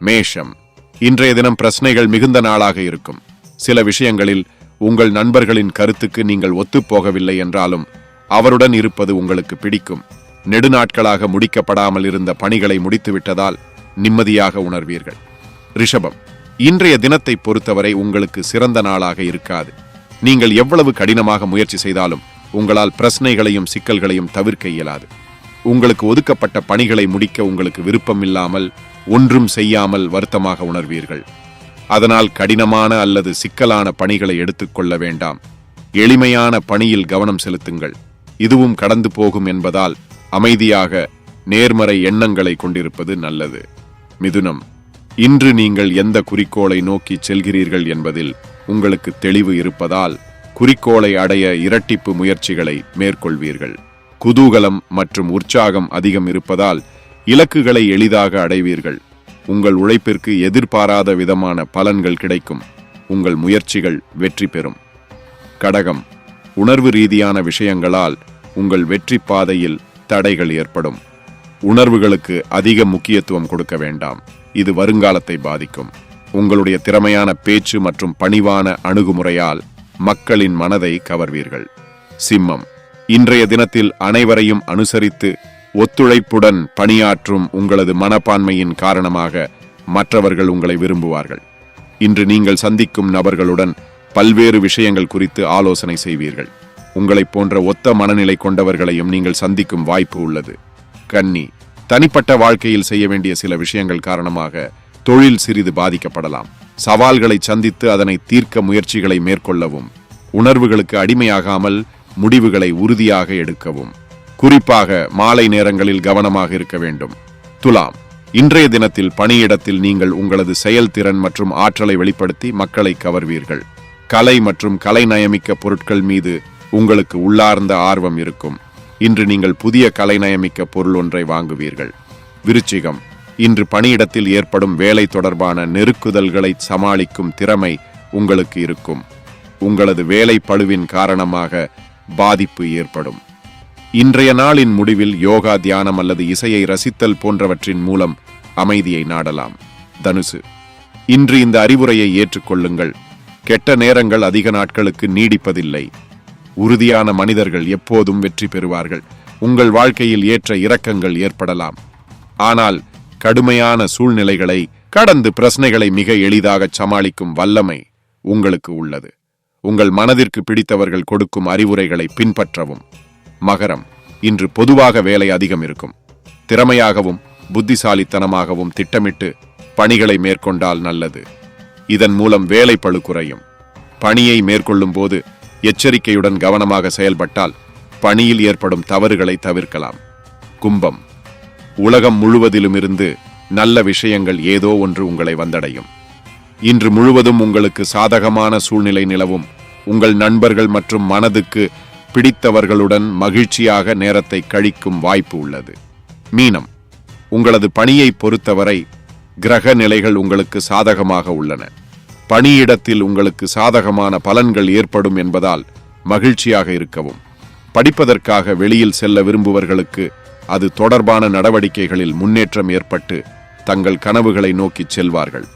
மேஷம். இன்றைய தினம் பிரச்சனைகள் மிகுந்த நாளாக இருக்கும். சில விஷயங்களில் உங்கள் நண்பர்களின் கருத்துக்கு நீங்கள் ஒத்துப்போகவில்லை என்றாலும் அவருடன் இருப்பது உங்களுக்கு பிடிக்கும். நெடுநாட்களாக முடிக்கப்படாமல் இருந்த பணிகளை முடித்துவிட்டதால் நிம்மதியாக உணர்வீர்கள். ரிஷபம் இன்றைய தினத்தை பொறுத்தவரை உங்களுக்கு சிறந்த நாளாக இருக்காது. நீங்கள் எவ்வளவு கடினமாக முயற்சி செய்தாலும் உங்களால் பிரச்சனைகளையும் சிக்கல்களையும் தவிர்க்க இயலாது. உங்களுக்கு ஒதுக்கப்பட்ட பணிகளை முடிக்க உங்களுக்கு விருப்பமில்லாமல் ஒன்றும் செய்யாமல் வருத்தமாக உணர்வீர்கள். அதனால் கடினமான அல்லது சிக்கலான பணிகளை எடுத்துக்கொள்ள வேண்டாம். எளிமையான பணியில் கவனம் செலுத்துங்கள். இதுவும் கடந்து போகும் என்பதால் அமைதியாக நேர்மறை எண்ணங்களை கொண்டிருப்பது நல்லது. மிதுனம் இன்று நீங்கள் எந்த குறிக்கோளை நோக்கி செல்கிறீர்கள் என்பதில் உங்களுக்கு தெளிவு இருப்பதால் குறிக்கோளை அடைய இரட்டிப்பு முயற்சிகளை மேற்கொள்வீர்கள். குதூகலம் மற்றும் உற்சாகம் அதிகம் இருப்பதால் இலக்குகளை எளிதாக அடைவீர்கள். உங்கள் உழைப்பிற்கு எதிர்பாராத விதமான பலன்கள் கிடைக்கும். உங்கள் முயற்சிகள் வெற்றி பெறும். கடகம். உணர்வு ரீதியான விஷயங்களால் உங்கள் வெற்றி பாதையில் தடைகள் ஏற்படும். உணர்வுகளுக்கு அதிக முக்கியத்துவம் கொடுக்க வேண்டாம். இது வருங்காலத்தை பாதிக்கும். உங்களுடைய திறமையான பேச்சு மற்றும் பணிவான அணுகுமுறையால் மக்களின் மனதை கவர்வீர்கள். சிம்மம். இன்றைய தினத்தில் அனைவரையும் அனுசரித்து ஒத்துழைப்புடன் பணியாற்றும் உங்களது மனப்பான்மையின் காரணமாக மற்றவர்கள் உங்களை விரும்புவார்கள். இன்று நீங்கள் சந்திக்கும் நபர்களுடன் பல்வேறு விஷயங்கள் குறித்து ஆலோசனை செய்வீர்கள். உங்களைப் போன்ற ஒத்த மனநிலை கொண்டவர்களையும் நீங்கள் சந்திக்கும் வாய்ப்பு உள்ளது. கன்னி தனிப்பட்ட வாழ்க்கையில் செய்ய வேண்டிய சில விஷயங்கள் காரணமாக தொழில் சிறிது பாதிக்கப்படலாம். சவால்களை சந்தித்து அதனை தீர்க்க முயற்சிகளை மேற்கொள்ளவும் உணர்வுகளுக்கு அடிமையாகாமல் முடிவுகளை உறுதியாக எடுக்கவும். குறிப்பாக மாலை நேரங்களில் கவனமாக இருக்க வேண்டும். துலாம் இன்றைய தினத்தில் பணியிடத்தில் நீங்கள் உங்களது செயல்திறன் மற்றும் ஆற்றலை வெளிப்படுத்தி மக்களை கவர்வீர்கள். கலை மற்றும் கலைநயமிக்க பொருட்கள் மீது உங்களுக்கு உள்ளார்ந்த ஆர்வம் இருக்கும். இன்று நீங்கள் புதிய கலை நயமிக்க பொருள் ஒன்றை வாங்குவீர்கள். விருச்சிகம் இன்று பணியிடத்தில் ஏற்படும் வேலை தொடர்பான நெருக்குதல்களை சமாளிக்கும் திறமை உங்களுக்கு இருக்கும். உங்களது வேலை பளுவின் காரணமாக பாதிப்பு ஏற்படும். இன்றைய நாளின் முடிவில் யோகா தியானம் அல்லது இசையை ரசித்தல் போன்றவற்றின் மூலம் அமைதியை நாடலாம். தனுசு இன்று இந்த அறிவுரையை ஏற்றுக்கொள்ளுங்கள். கெட்ட நேரங்கள் அதிக நாட்களுக்கு நீடிப்பதில்லை. உறுதியான மனிதர்கள் எப்போதும் வெற்றி பெறுவார்கள். உங்கள் வாழ்க்கையில் ஏற்ற இரக்கங்கள் ஏற்படலாம். ஆனால் கடுமையான சூழ்நிலைகளை கடந்து பிரச்சனைகளை மிக எளிதாக சமாளிக்கும் வல்லமை உங்களுக்கு உள்ளது. உங்கள் மனதிற்கு பிடித்தவர்கள் கொடுக்கும் அறிவுரைகளை பின்பற்றவும். மகரம் இன்று பொதுவாக வேலை அதிகம் இருக்கும். திறமையாகவும் புத்திசாலித்தனமாகவும் திட்டமிட்டு பணிகளை மேற்கொண்டால் நல்லது. இதன் மூலம் வேலை பளு குறையும். பணியை மேற்கொள்ளும் போது எச்சரிக்கையுடன் கவனமாக செயல்பட்டால் பணியில் ஏற்படும் தவறுகளை தவிர்க்கலாம். கும்பம் உலகம் முழுவதிலுமிருந்து நல்ல விஷயங்கள் ஏதோ ஒன்று உங்களை வந்தடையும். இன்று முழுவதும் உங்களுக்கு சாதகமான சூழ்நிலை நிலவும் உங்கள் நண்பர்கள் மற்றும் மனதுக்கு பிடித்தவர்களுடன் மகிழ்ச்சியாக நேரத்தை கழிக்கும் வாய்ப்பு உள்ளது. மீனம் உங்களது பணியை பொறுத்தவரை கிரக நிலைகள் உங்களுக்கு சாதகமாக உள்ளன. பணியிடத்தில் உங்களுக்கு சாதகமான பலன்கள் ஏற்படும் என்பதால் மகிழ்ச்சியாக இருக்கவும். படிப்பதற்காக வெளியில் செல்ல விரும்புவர்களுக்கு அது தொடர்பான நடவடிக்கைகளில் முன்னேற்றம் ஏற்பட்டு தங்கள் கனவுகளை நோக்கிச் செல்வார்கள்.